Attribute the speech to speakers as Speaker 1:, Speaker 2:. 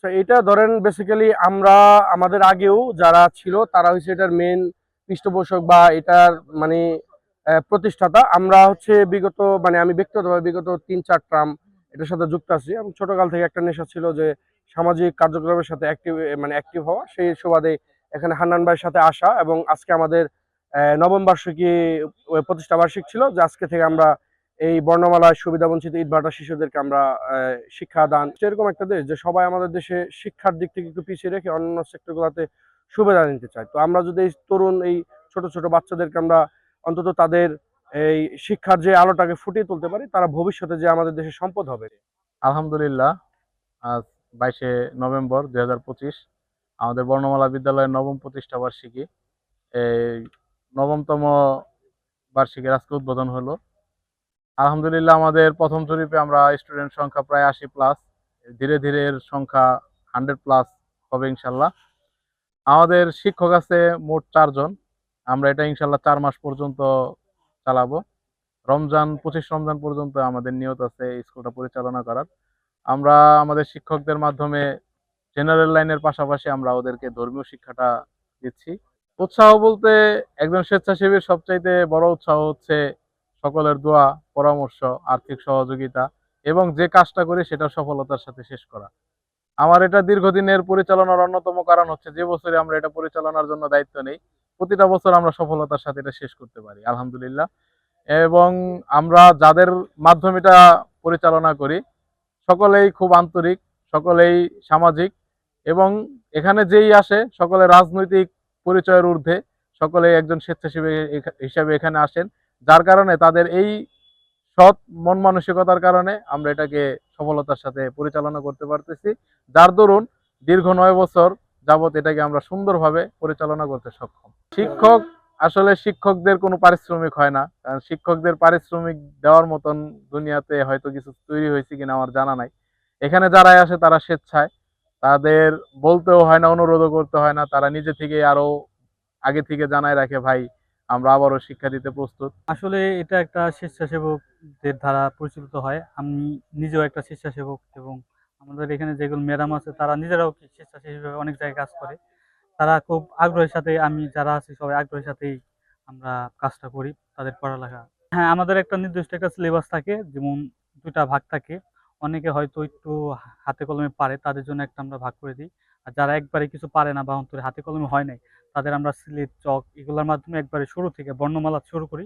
Speaker 1: আচ্ছা এটা ধরেন বেসিক্যালি আমরা, আমাদের আগেও যারা ছিল, তারা হচ্ছে এটার মেন পৃষ্ঠপোষক বা এটার মানে প্রতিষ্ঠাতা। আমরা হচ্ছে বিগত মানে আমি ব্যক্তিগতভাবে বিগত তিন চার ট্রাম এটার সাথে যুক্ত আছি। এবং ছোটকাল থেকে একটা নেশা ছিল যে, সামাজিক কার্যক্রমের সাথে অ্যাক্টিভ মানে অ্যাক্টিভ হওয়া। সেই সুবাদে এখানে হান্নান ভাইয়ের সাথে আসা এবং আজকে আমাদের নবম বার্ষিকী প্রতিষ্ঠা বার্ষিক ছিল, যে আজকে থেকে আমরা এই বর্ণমালায় সুবিধাবঞ্চিত ইটভাটা শিশুদেরকে আমরা শিক্ষাদান সেরকম একটা দেশ যে সবাই আমাদের দেশে শিক্ষার দিক থেকে একটু পিছিয়ে রেখে অন্যান্য সেক্টরগুলোতে সুবিধা নিতে চায়। তো আমরা যদি এই তরুণ, এই ছোট ছোট বাচ্চাদেরকে আমরা অন্তত তাদের এই শিক্ষার যে আলোটাকে ফুটিয়ে তুলতে পারি, তারা ভবিষ্যতে যে আমাদের দেশে সম্পদ হবে।
Speaker 2: আলহামদুলিল্লাহ, আজ বাইশে নভেম্বর দুই হাজার পঁচিশ আমাদের বর্ণমালা বিদ্যালয়ের নবম প্রতিষ্ঠা বার্ষিকী। এই নবমতম বার্ষিকীর আজকে উদ্বোধন হলো। আলহামদুলিল্লাহ আমাদের প্রথম জরিপে আমরা স্টুডেন্ট সংখ্যা প্রায় আশি প্লাস ধীরে ধীরে এর সংখ্যা হান্ড্রেড প্লাস হবে ইনশাল্লাহ। আমাদের শিক্ষক আছে মোট চারজন আমরা এটা ইনশাল্লাহ চার মাস পর্যন্ত চালাবো। রমজান, পঁচিশ রমজান পর্যন্ত আমাদের নিয়ত আছে স্কুলটা পরিচালনা করার। আমরা আমাদের শিক্ষকদের মাধ্যমে জেনারেল লাইনের পাশাপাশি আমরা ওদেরকে ধর্মীয় শিক্ষাটা দিচ্ছি। উৎসাহ বলতে একজন স্বেচ্ছাসেবীর সবচাইতে বড় উৎসাহ হচ্ছে সকলের দোয়া, পরামর্শ, আর্থিক সহযোগিতা এবং যে কাজটা করি সেটা সফলতার সাথে শেষ করা। আমার এটা দীর্ঘদিনের পরিচালনার অন্যতম কারণ হচ্ছে যে বছরে আমরা এটা পরিচালনার জন্য দায়িত্ব নেই, প্রতিটা বছর আমরা সফলতার সাথে এটা শেষ করতে পারি, আলহামদুলিল্লাহ। এবং আমরা যাদের মাধ্যমে এটা পরিচালনা করি, সকলেই খুব আন্তরিক, সকলেই সামাজিক এবং এখানে যেই আসে সকলে রাজনৈতিক পরিচয়ের ঊর্ধ্বে, সকলেই একজন স্বেচ্ছাসেবী হিসাবে এখানে আসেন। যার কারণে তাদের এই সৎ মন মানসিকতার কারণে আমরা এটাকে সফলতার সাথে পরিচালনা করতে পারতেছি। যার দরুন দীর্ঘ নয় বছর যাবত এটাকে আমরা সুন্দরভাবে পরিচালনা করতে সক্ষম। শিক্ষক আসলে শিক্ষকদের কোনো পারিশ্রমিক হয় না। কারণ শিক্ষকদের পারিশ্রমিক দেওয়ার মতন দুনিয়াতে হয়তো কিছু তৈরি হয়েছে কিনা আমার জানা নাই। এখানে যারাই আসে তারা স্বেচ্ছায়। তাদের বলতেও হয় না, অনুরোধও করতে হয় না। তারা নিজে থেকে আরও আগে থেকে জানায় রাখে, ভাই আমরা আবারও শিক্ষা দিতে প্রস্তুত।
Speaker 3: আসলে এটা একটা স্বেচ্ছাসেবকদের দ্বারা পরিচালিত হয়। আমি নিজেও একটা স্বেচ্ছাসেবক এবং আমাদের এখানে যেগুলো ম্যাডাম আছে, তারা নিজেরাও কি স্বেচ্ছাসেবী অনেক জায়গায় কাজ করে। তারা খুব আগ্রহের সাথে আমি যারা আছি, সবাই আগ্রহের সাথেই আমরা কাজটা করি, তাদের পড়ালেখা। হ্যাঁ আমাদের একটা নির্দিষ্ট একটা সিলেবাস থাকে, যেমন দুইটা ভাগ থাকে। অনেকে হয়তো একটু হাতে কলমে পারে, তাদের জন্য একটা আমরা ভাগ করে দিই। আর যারা একবারে কিছু পারে না বা অন্তরে হাতে কলমে হয় নাই তাদের আমরা সিলেট চক এগুলোর মাধ্যমে একবারে শুরু থেকে বর্ণমালা শুরু করি।